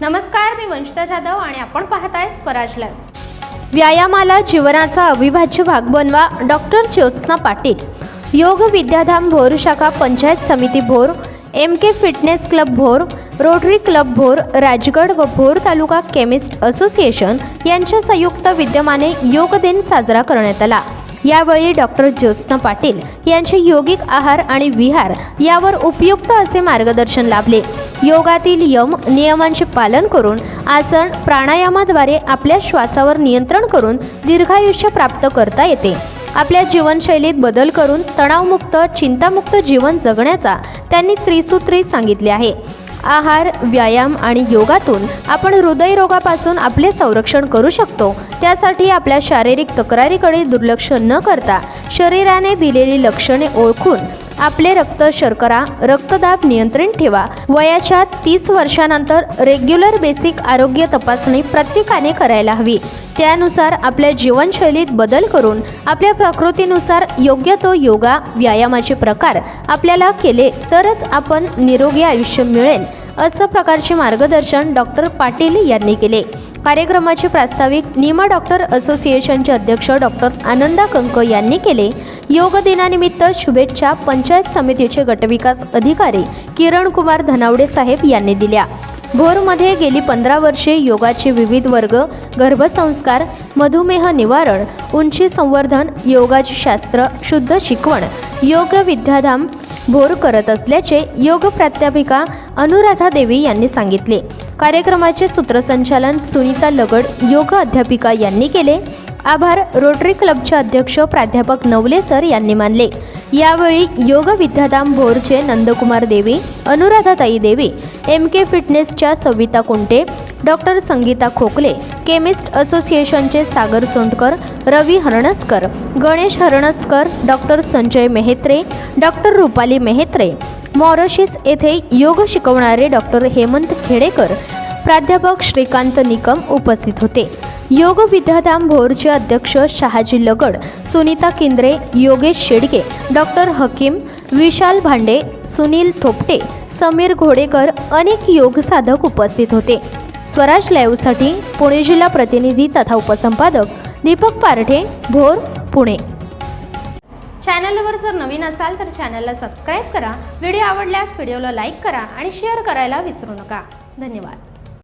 नमस्कार मी वंशिता जाधव आणि आपण पाहताय स्वराज लाईव्ह व्यायामाला जीवनाचा अविभाज्य भाग बनवा डॉक्टर ज्योत्स्ना पाटील. योग विद्याधाम भोर शाखा पंचायत समिती Bhor M K fitness club Bhor rotary club Bhor Rajgad व भोर तालुका केमिस्ट असोसिएशन यांच्या संयुक्त विद्यमाने योग दिन साजरा करण्यात आला. यावेळी डॉक्टर ज्योत्स्ना पाटील यांचे योगिक आहार आणि विहार यावर उपयुक्त असे मार्गदर्शन लाभले. योगातील यम नियमांचे पालन करून आसन प्राणायामाद्वारे आपल्या श्वासावर नियंत्रण करून दीर्घायुष्य प्राप्त करता येते. आपल्या जीवनशैलीत बदल करून तणावमुक्त चिंतामुक्त जीवन जगण्याचा त्यांनी त्रिसूत्री सांगितले आहे. आहार व्यायाम आणि योगातून आपण हृदयरोगापासून आपले संरक्षण करू शकतो. त्यासाठी आपल्या शारीरिक तक्रारीकडे दुर्लक्ष न करता शरीराने दिलेली लक्षणे ओळखून आपले रक्त शर्करा रक्तदाब नियंत्रण ठेवा. वयाच्या तीस वर्षानंतर रेग्युलर बेसिक आरोग्य तपासणी प्रत्येकाने करायला हवी. त्यानुसार आपल्या जीवनशैलीत बदल करून आपल्या प्रकृतीनुसार योग्य तो योगा व्यायामाचे प्रकार आपल्याला केले तरच आपण निरोगी आयुष्य मिळेल असं प्रकारचे मार्गदर्शन डॉक्टर पाटील यांनी केले. कार्यक्रमाचे प्रास्ताविक निमा डॉक्टर असोसिएशनचे अध्यक्ष डॉक्टर आनंदा कंक यांनी केले. योग दिनानिमित्त शुभेच्छा पंचायत समितीचे गटविकास अधिकारी किरण कुमार धनावडे साहेब यांनी दिल्या. भोरमध्ये गेली पंधरा वर्षे योगाचे विविध वर्ग गर्भसंस्कार मधुमेह निवारण उंची संवर्धन योगाचे शास्त्र शुद्ध शिकवण योग विद्याधाम भोर करत असल्याचे योग प्राध्यापिका अनुराधा देवी यांनी सांगितले. कार्यक्रमाचे सूत्रसंचालन सुनीता लगड योग अध्यापिका यांनी केले. आभार. रोटरी क्लबचे अध्यक्ष प्राध्यापक नवले सर यांनी मानले. यावेळी योग विद्याधाम भोरचे नंदकुमार देवी अनुराधाताई देवी एम के फिटनेसच्या सविता कुंटे डॉक्टर संगीता खोकले केमिस्ट असोसिएशनचे Sagar Sondkar Ravi Haransakar Ganesh Haransakar doctor Sanjay Mehetre doctor Rupali Mehetre Mauritius येथे योग शिकवणारे डॉक्टर हेमंत खेडेकर प्राध्यापक श्रीकांत निकम उपस्थित होते. योग विद्याधाम भोरचे अध्यक्ष शहाजी लगड सुनीता केंद्रे योगेश शेडगे डॉक्टर हकीम विशाल भांडे सुनील थोपटे समीर घोडेकर अनेक योग साधक उपस्थित होते. स्वराज लाईव्हसाठी पुणे जिल्हा प्रतिनिधी तथा उपसंपादक दीपक पारठे भोर पुणे. चॅनलवर जर नवीन असाल तर चॅनलला सबस्क्राईब करा व्हिडिओ आवडल्यास व्हिडिओला लाईक करा आणि शेअर करायला विसरू नका. धन्यवाद.